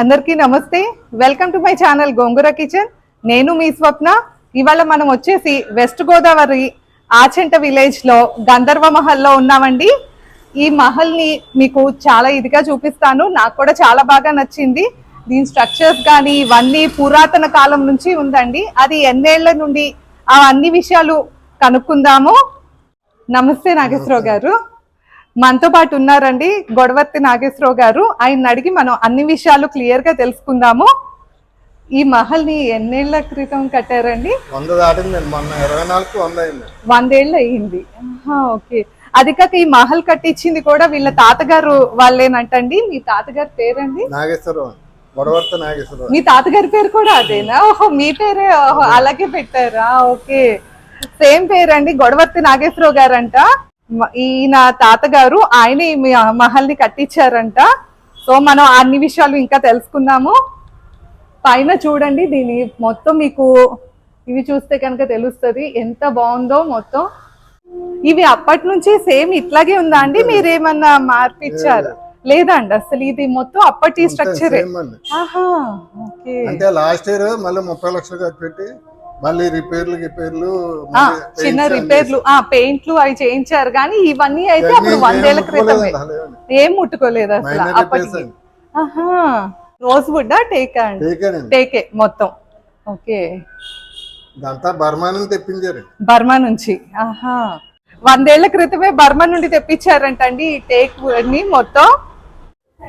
అందరికీ నమస్తే. Welcome to my channel Gongura kitchen నేను మీ స్వప్న. ఇవాళ మనం వచ్చేసి వెస్ట్ గోదావరి ఆచెంట విలేజ్లో గంధర్వ మహల్లో ఉన్నామండి. ఈ మహల్ని మీకు చాలా ఇదిగా చూపిస్తాను. నాకు కూడా చాలా బాగా నచ్చింది. దీని స్ట్రక్చర్స్ కానీ ఇవన్నీ పురాతన కాలం నుంచి ఉందండి. అది ఎన్నేళ్ళ నుండి ఆ అన్ని విషయాలు కనుక్కుందాము. నమస్తే నాగేశ్వరరావు గారు. మనతో పాటు ఉన్నారండి గొడవర్తి నాగేశ్వరరావు గారు. ఆయన అడిగి మనం అన్ని విషయాలు క్లియర్గా తెలుసుకుందాము. ఈ మహల్ని ఎన్నేళ్ళ క్రితం కట్టారండి? వంద దాటింది మొన్న ఇరవై నాలుగు వంద అయింది. వందేళ్ళు అయ్యింది. ఓకే. అది కాక ఈ మహల్ కట్టించింది కూడా వీళ్ళ తాతగారు వాళ్ళేనంటండి. మీ తాతగారి పేరండి? నాగేశ్వరరావు గొడవర్త నాగేశ్వరరావు మీ తాతగారి పేరు కూడా అదేనా? ఓహో మీ పేరే? ఓహో అలాగే పెట్టారా? ఓకే. సేమ్ పేరండి గొడవర్తి నాగేశ్వరరావు గారంట. ఈయన తాతగారు ఆయన ఈ మీ- మహల్ని కట్టించారంట. సో మనం అన్ని విషయాలు ఇంకా తెలుసుకుందాము. పైన చూడండి దీని మొత్తం మీకు ఇవి చూస్తే కనుక తెలుస్తుంది. ఎంత బాగుందో మొత్తం. ఇవి అప్పటి నుంచి సేమ్ ఇట్లాగే ఉందా అండి? మీరేమన్నా మార్పిచ్చారు? లేదా. అండి? అసలు ఇది మొత్తం అప్పటి స్ట్రక్చరే అంటే లాస్ట్ ఇయర్ మళ్ళీ ముప్పై లక్షలు ఖర్చు పెట్టి మళ్ళీ రిపేర్లు రిపేర్లు చిన్న రిపేర్లు ఆ పెయింట్లు అవి చేయించారు కానీ ఇవన్నీ అయితే అప్పుడు వందేళ్ళ క్రితమే. ఏం ముట్టుకోలేదు అసలు అప్పటికి. రోజ్ వుడ్ టేకా అండి? టేకే మొత్తం. ఓకే. ఇదంతా బర్మా నుంచి తెప్పించారు బర్మా నుంచి ఆహా. వందేళ్ళ క్రితమే బర్మా నుండి తెప్పించారంటండి ఈ టేక్ని మొత్తం.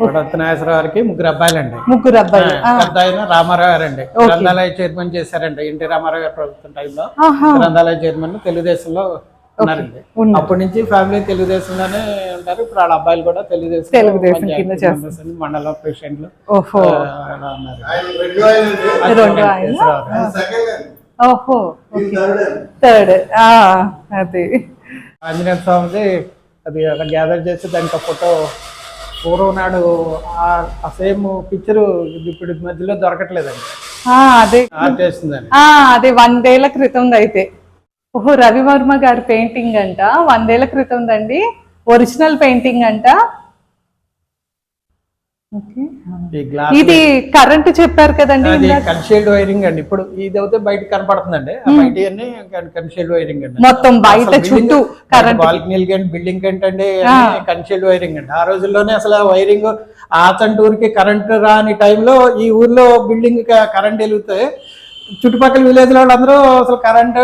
గారికి ముగ్గురు అబ్బాయిలండి. ముగ్గురు అబ్బాయిలు. ఆ, పెద్ద ఆయన రామారావు గారండి. గ్రంథాలయ చైర్మన్ చేశారండి ఎన్టీ రామారావు గారి ప్రభుత్వం టైంలో. గ్రంథాలయ చైర్మన్ తెలుగుదేశంలో ఉన్నారండి. ఉన్నారు. అప్పటి నుంచి ఫ్యామిలీ తెలుగుదేశంలోనే ఉంటారు. ఇప్పుడు వాళ్ళ అబ్బాయిలు కూడా తెలుగుదేశం తెలుగుదేశం కింద చేస్తారు. మండలం పేషెంట్లు ఓహో. అండి. థర్డ్ అండి. అది. ఆంజనేయ స్వామిది అది అలా గ్యాదర్ చేసి దానికి ఫోటో పూర్వం నాడు ఆ సేమ్ పిక్చర్ ఇప్పుడు మధ్యలో దొరకట్లేదండి. అదే. అదే వందేళ్ళ క్రితం అయితే. ఓహో రవివర్మ గారి పెయింటింగ్ అంట. వందేళ్ళ క్రితం దండి ఒరిజినల్ పెయింటింగ్ అంట. ఇది కరెంట్ చెప్పారు కదండి. కన్షేడ్ వైరింగ్ అండి. ఇప్పుడు ఇది అయితే బయట కనపడుతుందండి. ఆ బయట అన్ని కన్షేడ్ వైరింగ్ అండి. మొత్తం బయట చుట్టూ కరెంట్ బాల్కనీలు కానీ బిల్డింగ్ ఏంటండి కన్షేడ్ వైరింగ్ అండి. ఆ రోజుల్లోనే అసలు వైరింగ్ ఆచంటూరుకి కరెంట్ రాని టైంలో ఈ ఊర్లో బిల్డింగ్ కరెంట్ వెలిగితే చుట్టుపక్కల విలేజ్లో వాళ్ళందరూ అసలు కరెంట్.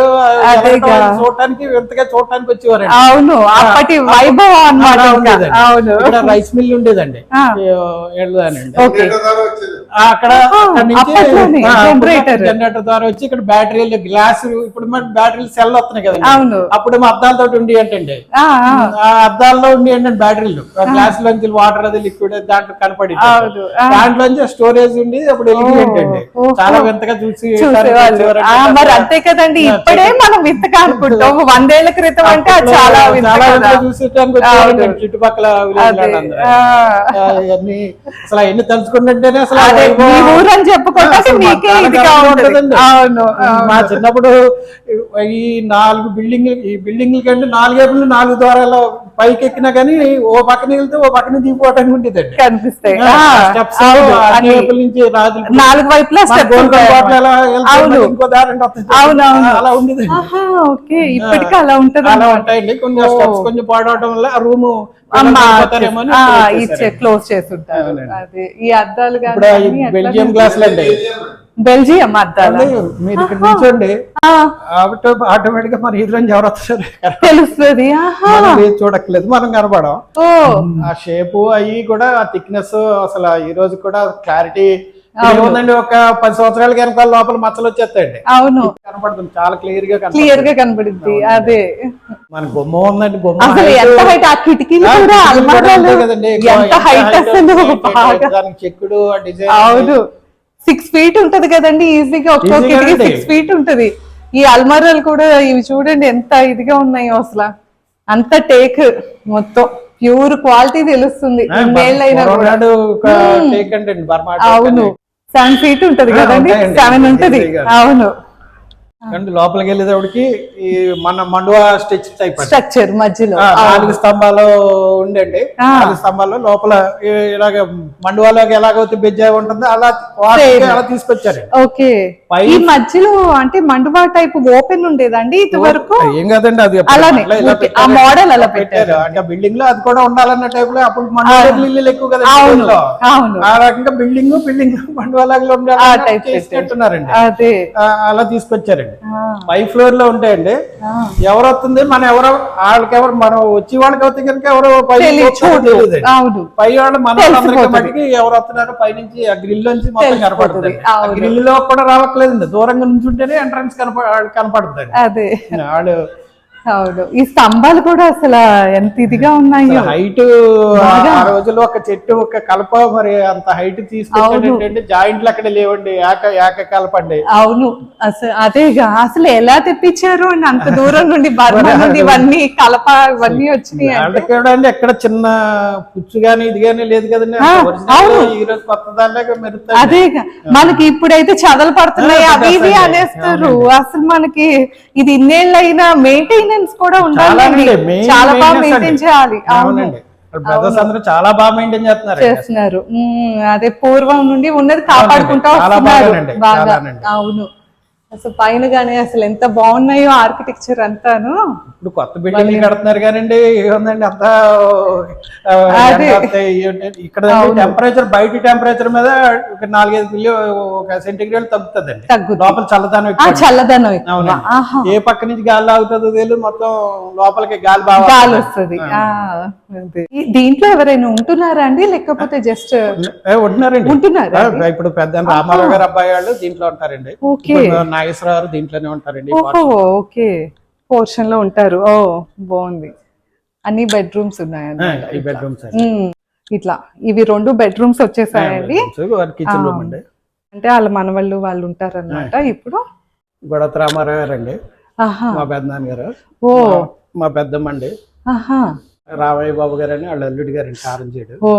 చూడటానికి ఎంతగా చూడటానికి వచ్చేవారండి. అవును అప్పటి వైభవం అన్నమాట. అవును. ఇక్కడ రైస్ మిల్ ఉండేదండి. ఆ. జనరేటర్ అక్కడ generator. జనరేటర్ ద్వారా వచ్చి ఇక్కడ బ్యాటరీలు గ్లాస్ ఇప్పుడు మన బ్యాటరీలు సెల్ వస్తున్నాయి కదండి. అవును. అప్పుడు అద్దాలతో ఉండి ఏంటండి ఆ, అద్దాల్లో ఉండి ఏంటంటే బ్యాటరీలు గ్లాస్ లోంచి వాటర్ అది లిక్విడ్ దాంట్లో కనపడి దాంట్లోంచి స్టోరేజ్ ఉండి అప్పుడు ఏంటండి. చాలా వింతగా చూసి మరి అంతే కదండి ఇప్పుడే మనం వింతగా అనుకుంటాం వందేళ్ళ క్రితం అంటే చాలా చాలా చూసేటానికి చుట్టుపక్కల అసలు అవన్నీ తలుచుకుంటుంటేనే అసలు మీ ఊరు అని చెప్పుకుంటే అసలు మీకే. అవును మా చిన్నప్పుడు ఈ నాలుగు బిల్డింగ్ ఈ బిల్డింగ్ల కంటే నాలుగేపులు నాలుగు ద్వారాలు పైకి ఎక్కినా కానీ ఓ పక్కన వెళ్తే ఓ పక్కన దిగిపోవటానికి ఉండేదండి. కనిపిస్తాయి. నుంచి నాలుగు వైపులా ఇంకో దారి. అలా ఉండేది ఓకే. ఇప్పటికీ అలా ఉంటుంది అలా ఉంటాయండి. కొన్ని స్టెప్స్ కొంచెం పాడవడం వల్ల ఆ రూమ్. క్లోజ్ చేస్తుంటారు. అదే ఈ అద్దాలు బెల్జియం గ్లాసులు అండి బెల్జియం అద్దాలు. మీరు ఇక్కడ నిల్చోండి ఆటోమేటిక్గా మన ఎదురు ఎవరు వస్తారు తెలుస్తుంది ఆహా. మనం లేదు చూడక్కలేదు మనం కనపడం ఆ షేపు అవి కూడా ఆ థిక్నెస్ అసలు ఈ రోజు కూడా క్లారిటీ ఏముందండి ఒక పది సంవత్సరాల కనుక లోపల మచ్చలు వచ్చేస్తాయండి. అవును. కనపడుతుంది చాలా క్లియర్గా క్లియర్గా కనబడింది అదే. మన బొమ్మ ఉందండి బొమ్మ అసలు ఎంత హైట్ ఆ కిటికీలు కూడా కదండి. ఎంత హైట్ అసలు చెక్కుడు ఆ డిజైన్ అవును. సిక్స్ ఫీట్ ఉంటది కదండి ఈజీగా ఒక్కో Easy కిటికీ గానండి. సిక్స్ ఫీట్ ఉంటది. ఈ అల్మారాలు కూడా ఇవి చూడండి ఎంత ఇదిగా ఉన్నాయో అసలు. అంత టేక్ మొత్తం. ప్యూర్ క్వాలిటీ తెలుస్తుంది అవును. సెవెన్ ఫీట్ ఉంటది కదండి. సెవెన్ ఉంటది. అవును. అంటే లోపలికి వెళ్ళేటప్పటికి ఈ మన మండువా స్టిచ్ టైప్. స్ట్రక్చర్ మధ్యలో. నాలుగు స్తంభాలు ఉండండి. నాలుగు స్తంభాల్లో లోపల ఇలాగ మండువాలోకి ఎలాగైతే బెజ్జ ఉంటుందో అలా. అలా తీసుకొచ్చారు. ఓకే. ఈ మధ్యలో అంటే మండువా టైప్ ఓపెన్ ఉండేదండి ఇది వరకు? ఏం కాదండి అది అలానే. ఆ. మోడల్ అలా పెట్టారు. అంటే బిల్డింగ్లో అది కూడా ఉండాలన్న టైప్లో అప్పుడు మండవాళ్ళు ఇల్లు ఎక్కువ కదా అవును. ఆ రకంగా బిల్డింగ్ బిల్డింగ్ అదే. ఆ, అలా తీసుకొచ్చారండి. ఆ, పై ఫ్లోర్లో ఉంటాయండి. ఎవరు వస్తుంది? మనం ఎవరో వాళ్ళకి ఎవరు మనం వచ్చి వాళ్ళకి అవుతే కనుక ఎవరో పై వాళ్ళు మన. మటుకి ఎవరు వస్తున్నారు? పై నుంచి ఆ గ్రిల్ నుంచి మొత్తం. కనపడుతుంది. గ్రిల్లో కూడా రావట్లేదండి. దూరంగా నుంచి ఉంటేనే ఎంట్రన్స్ కనప కనపడుతుంది. అదే. వాళ్ళు అవును. ఈ స్తంభాలు కూడా అసలు ఎంత ఇదిగా ఉన్నాయో. హైట్ ఆ రోజుల్లో ఒక చెట్టు ఒక కలప మరి అంత హైట్ తీసుకొచ్చాడంటే జాయింట్లు అక్కడ లేవండి ఏక ఏక కలపండి అవును. అసలు అదేగా. అసలు ఎలా తెప్పించారు అని అంత దూరం నుండి బర్మా నుండి ఇవన్నీ కలప ఇవన్నీ వచ్చినాయి అండి ఎక్కడ చిన్న పుచ్చు గానీ ఇది గానీ లేదు కదండి. ఈ రోజు కొత్త దానిలాగా అదేగా. మనకి ఇప్పుడైతే చదలు పడుతున్నాయి అవి ఇవి. అనేస్తారు. అసలు మనకి ఇది ఇన్నేళ్ళైనా మెయింటెనెన్స్ కూడా ఉండాలి. చాలా బాగా మెయింటైన్. చేయాలి. అవును. అవునండి. బ్రదర్స్ అందరూ చాలా బాగా మెయింటైన్ చేస్తున్నారు. చేస్తున్నారు. అదే పూర్వం నుండి ఉన్నది కాపాడుకుంటా వస్తున్నారు. బాగా. అవును. అసలు పైన గానీ అసలు ఎంత బాగున్నాయో ఆర్కిటెక్చర్ అంతాను. ఇప్పుడు కొత్త బిల్డింగ్ కడుతున్నారు కానండి ఏముందండి అంతా. ఇక్కడ టెంపరేచర్ బయట టెంపరేచర్ మీద ఒక నాలుగైదు బిల్లు ఒక సెంటిగ్రేడ్ తగ్గుతుందండి. తగ్గుతుంది. లోపల చల్లదనం చల్లదనం ఏ పక్క నుంచి గాలి ఆగుతుందో తెలియదు మొత్తం లోపలికి గాలి బాగా గాలి వస్తుంది. దీంట్లో ఎవరైనా ఉంటున్నారా అండి? లేకపోతే జస్ట్ ఉంటున్నారండి. ఉంటున్నారా ఇప్పుడు పెద్ద రామారావు గారు అబ్బాయి వాళ్ళు దీంట్లో ఉంటారండి. ఓకే. నాగేశ్వరరావు గారు దీంట్లోనే ఉంటారండి ఓకే. పోర్షన్లో ఉంటారు. ఓ బాగుంది. అన్ని బెడ్రూమ్స్ ఉన్నాయండి ఈ బెడ్రూమ్స్ ఇట్లా. ఇవి రెండు బెడ్రూమ్స్ వచ్చేసాయండి. కిచెన్ రూమ్ అండి. అంటే వాళ్ళ మనవాళ్ళు వాళ్ళు ఉంటారన్నమాట ఇప్పుడు. గొడవత రామారావు గారు అండి మా పెద్దనాన్న గారు. ఓ. మా పెద్దమ్మ అండి రామయ్య బాబు గారు అని వాళ్ళ అల్లుడి గారు అండి ఓ.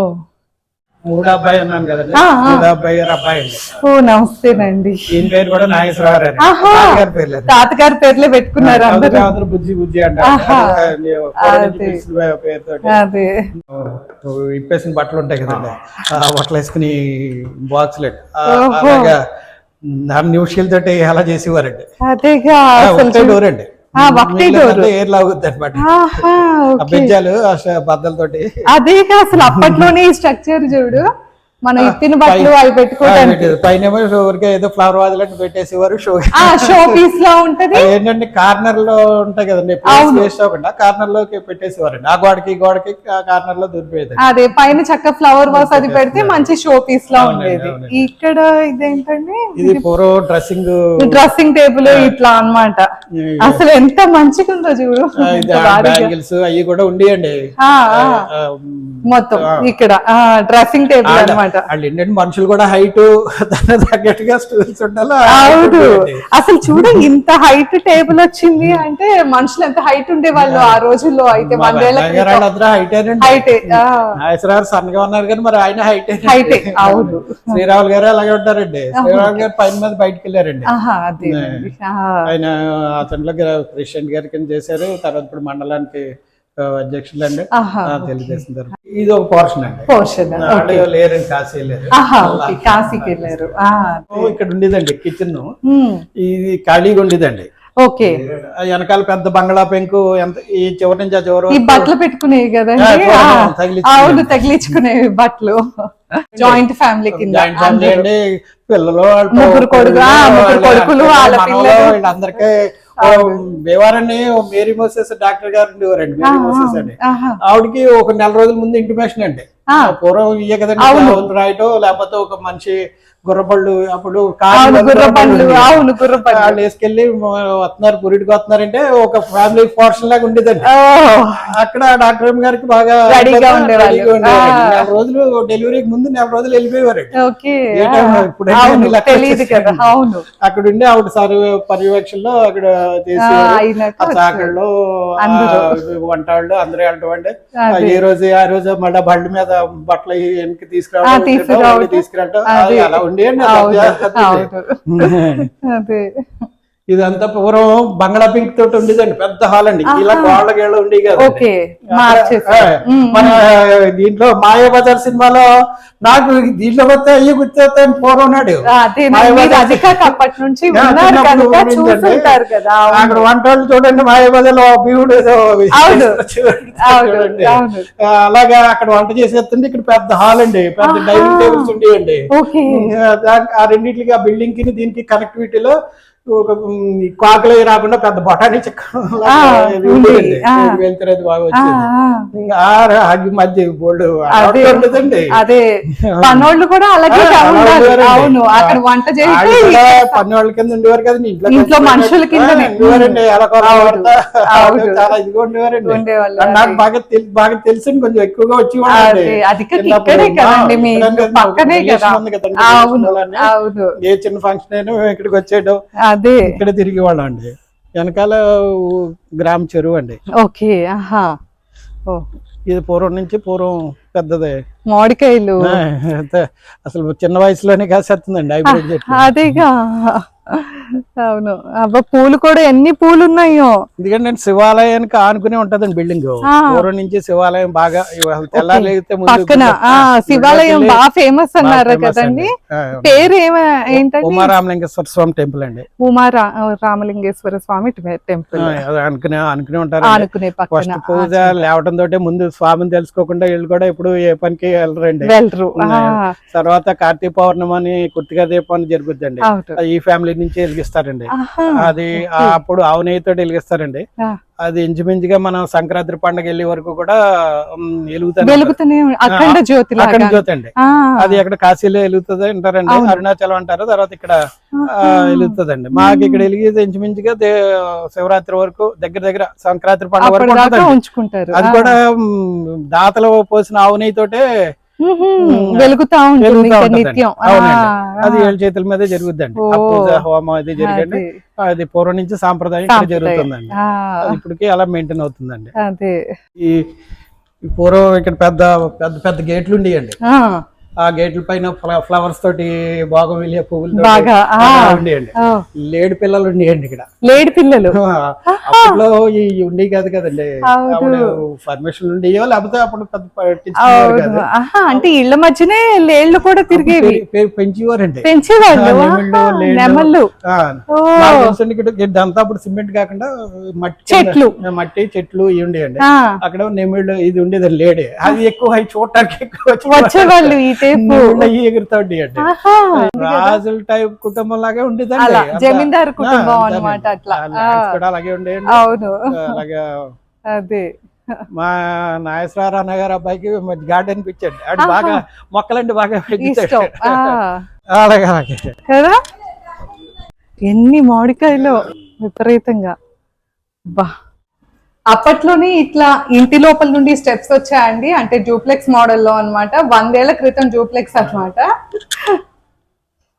ఓ నమస్తేనండి. ఈయన పేరు కూడా నాగేశ్వరరావు. తాతగారి పేర్లే. పెట్టుకున్నారు అందరూ. బుజ్జి. అది ఇప్పేసిన బట్టలు ఉంటాయి కదండి. ఆ. బట్టలు వేసుకుని బాక్స్లు ఓహో. అలాగా నాలుగు నిమిషాలతోటి అలా చేసేవారండి. అదేగా డోర్ అండి. ఒకటే డోర్ ఎయిర్ లాగుద్ది అనమాట బద్దలతోటి అదేగా అసలు అప్పట్లోనే స్ట్రక్చర్ చూడు. మనం ఇప్పిన బట్టలు అవి పెట్టుకోవడానికి పైన ఊరికే ఏదో ఫ్లవర్ పెట్టేసేవారు షో షో పీస్లో ఉంటది. ఏంటంటే కార్నర్లో ఉంటాయి కదండి వేస్ట్ అవ్వకుండా కార్నర్లోకి పెట్టేసేవారండి. ఆ గోడకి గోడకి కార్నర్లో దొరికిపోయేది అదే పైన చక్క ఫ్లవర్ వాస్ అది పెడితే మంచి షో పీస్ లా ఉండేది. ఇక్కడ ఇదేంటండి? ఇది పూర్వం డ్రెస్సింగ్ డ్రెస్సింగ్ టేబుల్ ఇట్లా అన్నమాట. అసలు ఎంత మంచిగా ఉందో చూడు. బ్యాంగిల్స్ అవి కూడా ఉండేయండి. మొత్తం ఇక్కడ డ్రెస్సింగ్ టేబుల్ అన్నమాట. వాళ్ళు ఏంటంటే మనుషులు కూడా హైట్ తగ్గట్టుగా స్టూల్స్ ఉండాలి. అవును. అసలు చూడు ఇంత హైట్ టేబుల్ వచ్చింది అంటే మనుషులు ఎంత హైట్ ఉండేవాళ్ళు ఆ. రోజుల్లో అయితే హైట్ హైట్ నాగేశ్వరరావు సన్నగా ఉన్నారు కానీ మరి ఆయన హైట్ హైట్ అవును. శ్రీరాములు గారు అలాగే ఉంటారండి. శ్రీరాములు గారు పైన మీద బయటకు వెళ్ళారండి. ఆయన అతనిలో ప్రెసిడెంట్ గారి కింద చేశారు. తర్వాత ఇప్పుడు మండలానికి అధ్యక్షులు అండి. తెలుగుదేశం తరఫున ఇది ఒక పోర్షన్ అండి. పోర్షన్ లేరండి కాశీ వెళ్ళారు. ఓకే. కాశీకి వెళ్ళారు. ఇక్కడ ఉండేదండి కిచెన్ ఇది ఖాళీగా ఉండేదండి. ఓకే. వెనకాల పెద్ద బంగ్లా పెంకు ఎంత ఈ చివరి నుంచి ఆ చివరి ఈ బట్టలు పెట్టుకునేవి తగిలించుకునేవి. అవును తగిలించుకునేవి బట్టలు. జాయింట్ ఫ్యామిలీ కింద పిల్లలు ముగ్గురు కొడుకు- ముగ్గురు కొడుకులు, వాళ్ళ పిల్లలు. వీళ్ళందరికీ ఓ మేరీ మోసెస్ డాక్టర్ గారు ఉండేవారండి మేరీ మోసెస్ అండి ఆహా. ఆవిడకి ఒక నెల రోజుల ముందు ఇంటిమేషన్ అండి. పూర్వం ఇయ్య కదండి రాయటం లేకపోతే ఒక మనిషి గుర్రబళ్ళు అప్పుడు అవును వాళ్ళు గుర్రపండ్లు వాళ్ళు వేసుకెళ్ళి వస్తున్నారు గురిటికి వస్తున్నారంటే ఒక ఫ్యామిలీ పోర్షన్ లాగా ఉండేదండి. అక్కడ డాక్టర్ గారికి బాగా రెడీగా ఉండేవాళ్ళు. నెల రోజులు డెలివరీకి ముందు నెల రోజులు ఇప్పుడు అవును అవును. అక్కడ ఉండి ఆవిడ సార్ పర్యవేక్షణలో అక్కడ చాకళ్ళు ఆ వంటాళ్ళు అందరూ. వెళ్ళటం అండి ఆ, ఏ రోజు ఆ రోజు మళ్ళీ బండి మీద బట్టలు వెనక్కి తీసుకురావడం తీసుకురావడం. అలా ఉండేయండి అవును అలా అవును అదే ఇదంతా పూర్వం బంగ్లా పింక్ తోటి ఉండేదండి పెద్ద హాల్ అండి ఇలా గోళ్ళ గేళ్ళ ఉండేవి కదా మన దీంట్లో మాయాబజార్ సినిమాలో నాకు దీంట్లో వస్తే అయ్యి గుర్తొస్తాను పూర్వం ఉన్నాడు అదే మాయాబజార్ మీరు అధికాక అప్పటి నుంచి నా ఉన్నారు చిన్నప్పుడు కనుక ఉండిందండి. చూస్తుంటారు కదా అవును. అక్కడ వంట వాళ్ళు చూడండి మాయాబజార్లో భీముడు ఏదో అవును. చూడండి. అవును, అవును. ఆ, అలాగా అక్కడ వంట చేసేస్తుంటే ఇక్కడ పెద్ద హాల్ అండి పెద్ద డైనింగ్ టేబుల్స్ ఉండేవండి ఆ రెండింటికి ఆ బిల్డింగ్కి దీనికి కనెక్టివిటీలో ఒక కాకులు రాకుండా పెద్ద బఠానీ చెక్క ఆ, ఉంది. ఆ. వెళ్తున్నది బాగా వచ్చింది. మధ్య అదే. ఉండదండి అదే. పనోళ్ళు కూడా అలాగే. అవును అక్కడ వంట చేస్తే వాళ్ళు కూడా పని వాళ్ళ కింద ఉండేవారు కదా ఇంట్లో ఇంట్లో మనుషుల కిందనే. ఆ, ఉండేవారండి. చాలా ఇదిగా ఉండేవారండి. నాకు-. బాగా బాగా తెలిసి కొంచెం ఎక్కువగా వచ్చి పక్కనే కదా. అవును అవును. ఏ చిన్న ఫంక్షన్ అయినా ఇక్కడికి వచ్చేయడం అదే. ఇక్కడ తిరిగి వాళ్ళం అండి. వెనకాల గ్రామ చెరువు అండి. ఓకే ఆహా. ఓ. ఇది పూర్వం నుంచి పూర్వం పెద్దదే. మామిడికాయలు. అసలు చిన్న వయసులోనే కాసేస్తుందండి అదేగా. అవును. అబ్బా పూలు కూడా ఎన్ని పూలు ఉన్నాయో ఎందుకంటే శివాలయానికి ఆనుకునే ఉంటదండి బిల్డింగ్. పూర్వం నుంచి శివాలయం బాగా తెల్లారితే పక్కన. శివాలయం బాగా ఫేమస్ అన్నారు కదండి. పేరు ఏమ ఏంటండి? ఉమారామలింగేశ్వర స్వామి టెంపుల్ అండి. ఉమా రామలింగేశ్వర స్వామి టెంపుల్ అనుకునే అనుకునే ఉంటారు ఆనుకునే పక్కన. పూజ లేవటం తోటే ముందు స్వామిని తెలుసుకోకుండా వీళ్ళు కూడా ఎప్పుడు ఏ పనికి వెళ్ళరండి. వెళ్ళరు. తర్వాత కార్తీక పౌర్ణమి అని కుర్తిగా దీపం జరుగుద్దండి. ఈ ఫ్యామిలీ నుంచి వెలిగిస్తారండి. అది అప్పుడు ఆవు నెయ్యితో వెలిగిస్తారండి. అది ఇంచుమించుగా మనం సంక్రాంతి పండుగ వెళ్ళే వరకు కూడా వెలుగుతానే. అఖండ జ్యోతి అండి అది అక్కడ కాశీలో వెలుగుతుంది అంటారండి. అరుణాచలం అంటారు. తర్వాత ఇక్కడ. వెలుగుతుందండి. మాకు ఇక్కడ వెలిగేది ఇంచుమించుగా శివరాత్రి వరకు దగ్గర దగ్గర సంక్రాంతి పండుగ వరకు అది. కూడా దాతలు పోసిన ఆవు నెయ్యితోటే వెలుగుతా ఉంటుంది. నిత్యం. అది ఏళ్ళ చేతుల మీదే జరుగుద్దండి. పూజ హోమం అది జరగండి. అదే. పూర్వం నుంచి సాంప్రదాయం. జరుగుతుందండి. ఇప్పటికీ అలా మెయింటైన్ అవుతుందండి. ఈ పూర్వం ఇక్కడ పెద్ద పెద్ద పెద్ద గేట్లు ఉండేయండి. ఆ, గేట్ల పైన ఫ్ల- ఫ్లవర్స్ తోటి బాగా వెళ్ళే పువ్వులు బాగా. ఉండేయండి. లేడి పిల్లలు ఉండేయండి ఇక్కడ. లేడి పిల్లలు. అప్పట్లో ఈ ఉండే కాదు కదండి. పర్మిషన్ ఉండేయో లేకపోతే అప్పుడు పెద్ద అంటే ఇళ్ళ మధ్యనే లేళ్ళు కూడా తిరిగేవి. పెంచేవారండి. పెంచేవాళ్ళు. ఇదంతా అప్పుడు సిమెంట్ కాకుండా మట్టి చెట్లు. మట్టి చెట్లు ఇవి ఉండేయండి. అక్కడ నెమిళ్ళు ఇది ఉండేది లేడే. అది ఎక్కువ చూడటానికి ఎక్కువ వచ్చి- వచ్చేవాళ్ళు ఈ టైపు. రాజుల టైప్ కుటుంబం లాగే ఉండేదండి. జమీందారు కుటుంబం అంతేనండి. అట్లా. కూడా అలాగే ఉండేయండి. అవును. అలాగా అదే. మా నాగేశ్వరరావు అన్న గారు అబ్బాయికి గార్డెన్ పిచ్చండి అది బాగా మొక్కలండి బాగా అలాగే అలాగే. కదా? ఎన్ని మామిడికాయలు విపరీతంగా. బా. అప్పట్లోనే ఇట్లా ఇంటి లోపల నుండి స్టెప్స్ వచ్చాయండి. అంటే జూప్లెక్స్ మోడల్లో అన్నమాట. వందేళ్ళ క్రితం జూప్లెక్స్ అన్నమాట.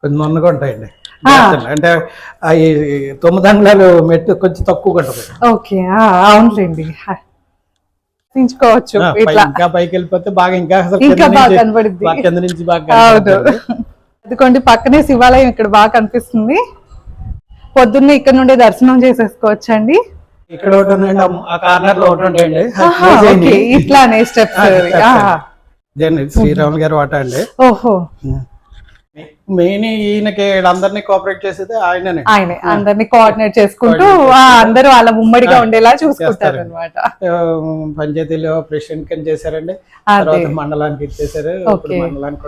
కొంచెం నున్నగా ఉంటాయండి అంటే తొమ్మిది అంగుళాలు మెట్టు కొంచెం తక్కువ ఓకే. అవునులేండి. పై- ఇట్లా. ఇంకా పైకి వెళ్ళిపోతే బాగా ఇంకా ఇంకా బాగా కనబడుద్ది. కింద నుంచి బాగా అవును. ఎందుకంటే పక్కనే శివాలయం ఇక్కడ బాగా కనిపిస్తుంది. పొద్దున్నే ఇక్కడ నుండి దర్శనం చేసేసుకోవచ్చండి. ఇక్కడ ఒకటి ఉందండి ఆ- కార్నర్లో ఒకటి ఉంటాయండి ఆహా, ఓకే ఇట్లానే స్టెప్స్ దేని శ్రీరాములు గారు వాట అండి. ఓహో. మెయిన్ ఈయనకి వీళ్ళందరినీ కోఆపరేట్ చేసేది ఆయననే. ఆయనే అందరినీ కోఆర్డినేట్ చేసుకుంటూ అందరూ వాళ్ళ ఉమ్మడిగా ఉండేలా చూసుకుంటారు అనమాట పంచాయతీలో ప్రెసిడెంట్ కింద చేశారండి. తర్వాత మండలానికి ఇచ్చేసారు ఇప్పుడు. మండలానికి.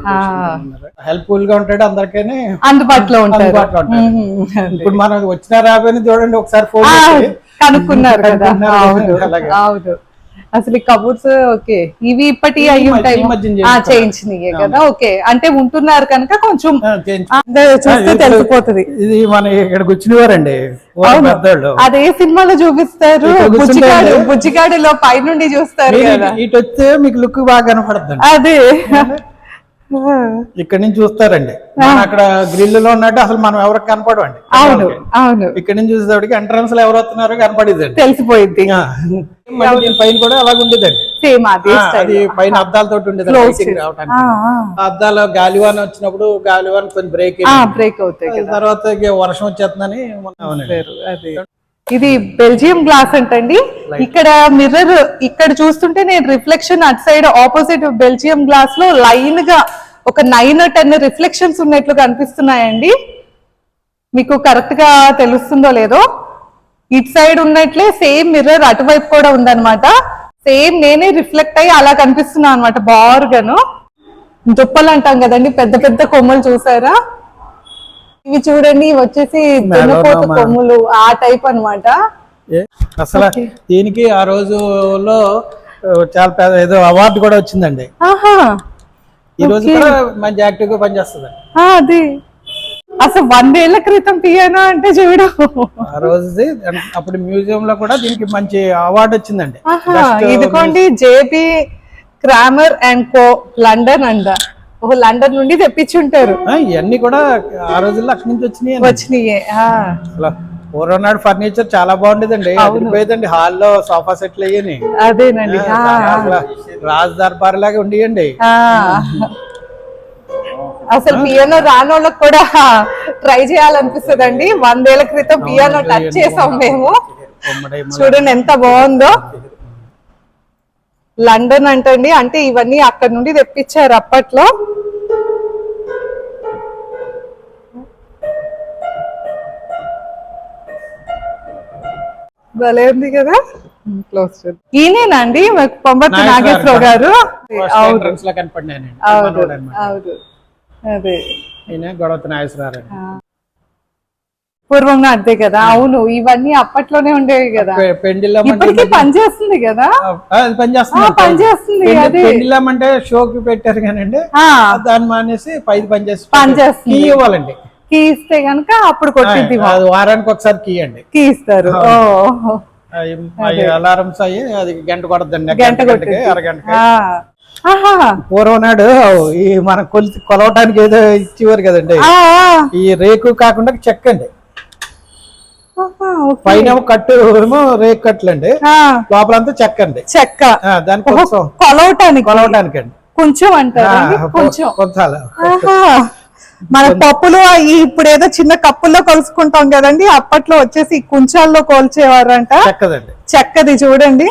హెల్ప్ఫుల్గా ఉంటాడు అందరికీ అందుబాటులో ఉంటారు. ఇప్పుడు మనం వచ్చిన రాబోయే చూడండి ఒకసారి ఫోన్ కనుక్కున్నారు కదా. అవును. అవును. అసలు ఈ కబోర్డ్స్ ఓకే ఇవి ఇప్పటి అయి ఉంటాయి. చేయించినయే కదా. ఓకే. అంటే ఉంటున్నారు కనుక కొంచెం చూస్తే తెలిసిపోతుంది. ఇది మన ఇక్కడికి అవును. పెద్దోళ్ళు. అదే సినిమాలో చూపిస్తారు. బుజ్జిగాడు బుజ్జిగాడులో పైనుండి చూస్తారు ఇటు వస్తే మీకు లుక్ బాగా కనపడుతుంది అదే. ఇక్కడ నుంచి చూస్తారండి. అక్కడ గ్రిల్లో ఉన్నట్టు అసలు మనం ఎవరికి కనపడవండి అవును అవును. ఇక్కడ నుంచి చూసేటప్పటికి ఎంట్రన్స్లో ఎవరు వస్తున్నారో కనపడేదండి తెలిసిపోయింది పైన కూడా అలాగ ఉండేదండి. సేమ్ అదే పైన అద్దాలతో ఉండేది అద్దాలు గాలివాన్ వచ్చినప్పుడు గాలివాన్ కొంచెం బ్రేక్ బ్రేక్ అవుతాయి తర్వాత వర్షం వచ్చేస్తుందని అవునండి. ఇది బెల్జియం గ్లాస్ అంటండి. ఇక్కడ మిర్రర్ ఇక్కడ చూస్తుంటే నేను రిఫ్లెక్షన్ అటు సైడ్ ఆపోజిట్ బెల్జియం గ్లాస్లో లైన్గా ఒక నైన్ టెన్ రిఫ్లెక్షన్స్ ఉన్నట్లు కనిపిస్తున్నాయండి. మీకు కరెక్ట్గా తెలుస్తుందో లేదో. ఇటు సైడ్ ఉన్నట్లే సేమ్ మిర్రర్ అటువైపు కూడా ఉందన్నమాట. సేమ్ నేనే రిఫ్లెక్ట్ అయ్యి అలా కనిపిస్తున్నా అనమాట బారుగాను దుప్పలు అంటాం కదండి పెద్ద పెద్ద కొమ్మలు చూసారా? ఇవి చూడండి ఇవి వచ్చేసి దున్నపోతు. కొమ్ములు ఆ టైప్ అన్నమాట. ఏ, అసలు దీనికి ఆ రోజులో చాలా పెద్ద ఏదో అవార్డు కూడా వచ్చిందండి. ఈ రోజు కూడా మంచి యాక్టివ్గా పనిచేస్తుంది అది. అసలు వందేళ్ళ క్రితం పియానో అంటే చూడు. ఆ రోజుది అప్పుడు మ్యూజియం లో కూడా దీనికి మంచి అవార్డు వచ్చిందండి. ఇదిగోండి JB Kramer and co London అంట. ఓహో లండన్ నుండి తెప్పించుంటారు. ఆ, ఇవన్నీ కూడా ఆ రోజుల్లో అక్కడి నుంచి వచ్చినాయి వచ్చినాయి ఆ, అసలు పూర్వం నాడు ఫర్నిచర్ చాలా బాగుండేదండి. అదిరిపోయేదండి హాల్లో సోఫా సెట్లు అయ్యని. అదేనండి రాజ్ దర్బార్ లాగా ఉండేయండి. అసలు పియానో రానోళ్ళకి కూడా ట్రై చేయాలనిపిస్తుందండి. వందేళ్ళ క్రితం పియానో టచ్ చేసాం మేము. చూడండి ఎంత బాగుందో. లండన్ అంటండి. అంటే ఇవన్నీ అక్కడ నుండి తెప్పించారు అప్పట్లో. భలే ఉంది కదా? క్లోజ్ ఈయనేనా అండి పొంబర్తి నాగేశ్వరరావు గారు అవును. అవును అదే. గొడవ నాగేశ్వరరావు పూర్వం అదే కదా. అవును ఇవన్నీ అప్పట్లోనే ఉండేవి కదా. ఇప్పటికీ పనిచేస్తుంది కదా. పనిచేస్తుంది. పెండిల్లం అంటే షోకి పెట్టారు కానండి ఆ. దాన్ని మానేసి పైది పని చేసి పనిచేస్తుంది. ఇవ్వాలండి. కీ ఇస్తే గనక అప్పుడు కొట్టిద్ది అది వారానికి ఒకసారి కీ అండి. కీ ఇస్తారు. అలారమ్స్ అయ్యి అది గంట కొడద్దండి గంట ఆ. ఆహా. పూర్వం నాడు ఈ మన కొలవటానికి ఏదో ఇచ్చేవారు కదండి. ఈ రేకు కాకుండా చెక్క అండి. పైన కట్టు ఏమో రేకు కట్లండి ఆ, లోపలంతా చెక్క అండి. చెక్క. ఆ, దాని కోసం కొలవటానికి కొలవటానికి. అండి కొంచెం అంటారా కొంచెం. మన పప్పులు ఇప్పుడు ఏదో చిన్న కప్పుల్లో కొలుసుకుంటాం కదండి అప్పట్లో వచ్చేసి కుంచాల్లో కోల్చేవారంట. చెక్కదండి. చెక్కది చూడండి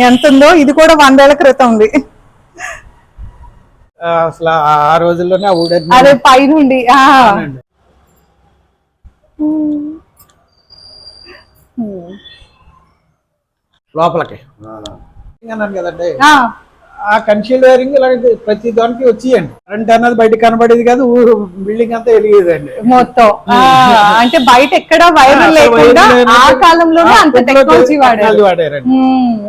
ఎంత ఉందో ఇది కూడా వందేళ్ళ క్రితం ఉంది. ఆ, అసలు ఆ- రోజుల్లోనే అదే పైనుండి లోపలికి. అన్నాను కదండి. हाँ। ఆ, వైరింగ్ ఇలాంటి ప్రతి దానికి వచ్చేయండి. కరెంట్ అన్నది బయట కనబడేది కాదు ఊరు బిల్డింగ్ అంతా వెలిగేదండి. మొత్తం. అంటే బయట ఎక్కడ వైర్ లేకుండా ఆ కాలంలోనే అంత టెక్నాలజీ వాడారండి.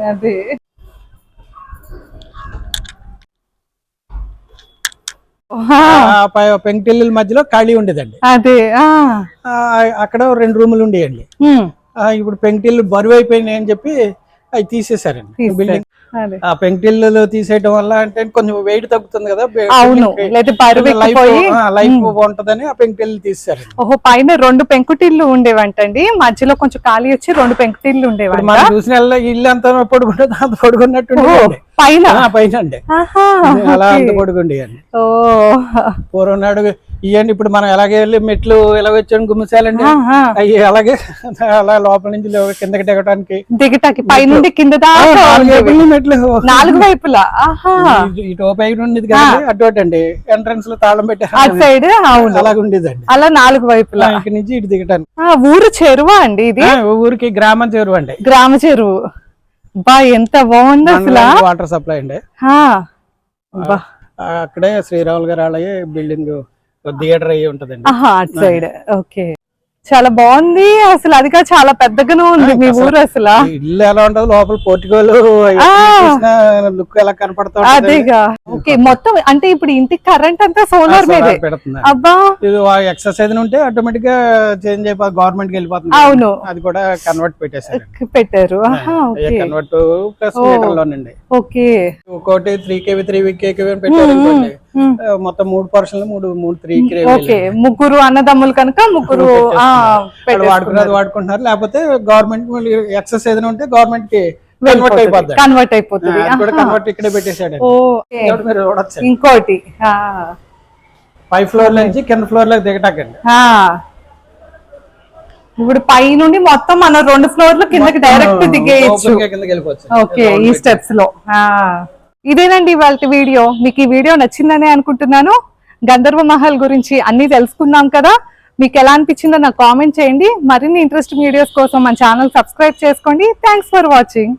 అదే. పెంకుటిల్లుల మధ్యలో ఖాళీ ఉండేదండి. అదే ఆ. ఆ, అక్కడ రెండు రూములు ఉండేయండి. ఇప్పుడు పెంకుటిల్లు బరువు అయిపోయినాయి అని చెప్పి అవి తీసేశారండి. బిల్డింగ్ ఆ పెంకుటిల్లు తీసేయడం వల్ల అంటే కొంచెం వెయిట్ తగ్గుతుంది కదా లైఫ్ లైఫ్ బాగుంటదని ఆ పెంకుటిల్లు తీసేశారండి. ఓహో పైన రెండు పెంకుటిల్లు ఉండేవంటండి. మధ్యలో కొంచెం ఖాళీ వచ్చి రెండు పెంకుటిల్లు ఉండేవంట. మనం చూసిన ఇల్లు- అంతా పడుకుంటుంది అంత పడుకున్నట్టు. పైన? పైన అండి. అలా అంత ఓ పూర్వం నాడు ఇవన్నీ ఇప్పుడు మనం ఎలాగే వెళ్ళి మెట్లు ఎలా వచ్చాను గుమ్మిసాలండి. అవి అలాగే అలా లోపల నుంచి కిందకి దిగడానికి దిగటాకి పైనుండి కింద మెట్లు. నాలుగు వైపులా? ఇటు- పైన ఉండేది కదండి అటు అండి. ఎంట్రన్స్లో తాళం పెట్టారు సైడ్ అవును. అలాగ ఉండేదండి. అలా నాలుగు వైపులా? ఇక్కడి నుంచి ఇటు దిగటానికి. ఊరు చెరువా అండి ఇది? ఊరికి గ్రామం చేరువ అండి. గ్రామ చెరువు. బా ఎంత బాగుంది అసలు? వాటర్ సప్లై అండి. అక్కడే శ్రీరాములు గారు అలాగే బిల్డింగ్ థియేటర్ అయ్యి ఉంటదండి. అటు సైడ్ ఓకే. చాలా బాగుంది. అసలు అది కూడా చాలా పెద్దగానే ఉంది మీ ఊరు అసలు. ఇల్లు ఎలా ఉంటది లోపల పోర్టికోలు లుక్ ఎలా కనపడతా అదేగా ఓకే మొత్తం అంటే ఇప్పుడు ఇంటికి కరెంట్ అంతా సోలార్ మీదే. అబ్బా. ఇది ఎక్సర్సైజ్ ఉంటే ఆటోమేటిక్గా చేంజ్ అయిపోయి గవర్నమెంట్కి వెళ్ళిపోతుంది. అవును. అది కూడా కన్వర్ట్ పెట్టేశారు. పెట్టారు. Convert plus okay. ఒకటి త్రీ కేవీ త్రీ కేవీ అని పెట్టారు మొత్తం మూడు పర్సన్లు మూడు మూడు త్రీ ఓకే. ముగ్గురు అన్నదమ్ములు కనుక ముగ్గురు ఆ వాడుకున్నది వాడుకుంటున్నారు. లేకపోతే గవర్నమెంట్ ఎక్సెస్ ఏదైనా ఉంటే గవర్నమెంట్కి కన్వర్ట్ అయిపోద్ది కన్వర్ట్ అయిపోతుంది. కన్వర్ట్ ఇక్కడే పెట్టేశాడు ఇంకోటి. పై ఫ్లోర్ నుంచి కింద ఫ్లోర్లోకి దిగటాకండి. ఇప్పుడు పై నుండి మొత్తం మనం రెండు ఫ్లోర్లు కిందకి డైరెక్ట్ దిగేయచ్చు. ఓకే ఈ స్టెప్స్లో. ఆ. ఇదేనండి ఇవాళ వీడియో. మీకు ఈ వీడియో నచ్చిందనే అనుకుంటున్నాను. గంధర్వ మహల్ గురించి అన్నీ తెలుసుకున్నాం కదా. మీకు ఎలా అనిపించిందో నాకు కామెంట్ చేయండి. మరిన్ని ఇంట్రెస్టింగ్ వీడియోస్ కోసం మన ఛానల్ సబ్స్క్రైబ్ చేసుకోండి. Thanks for watching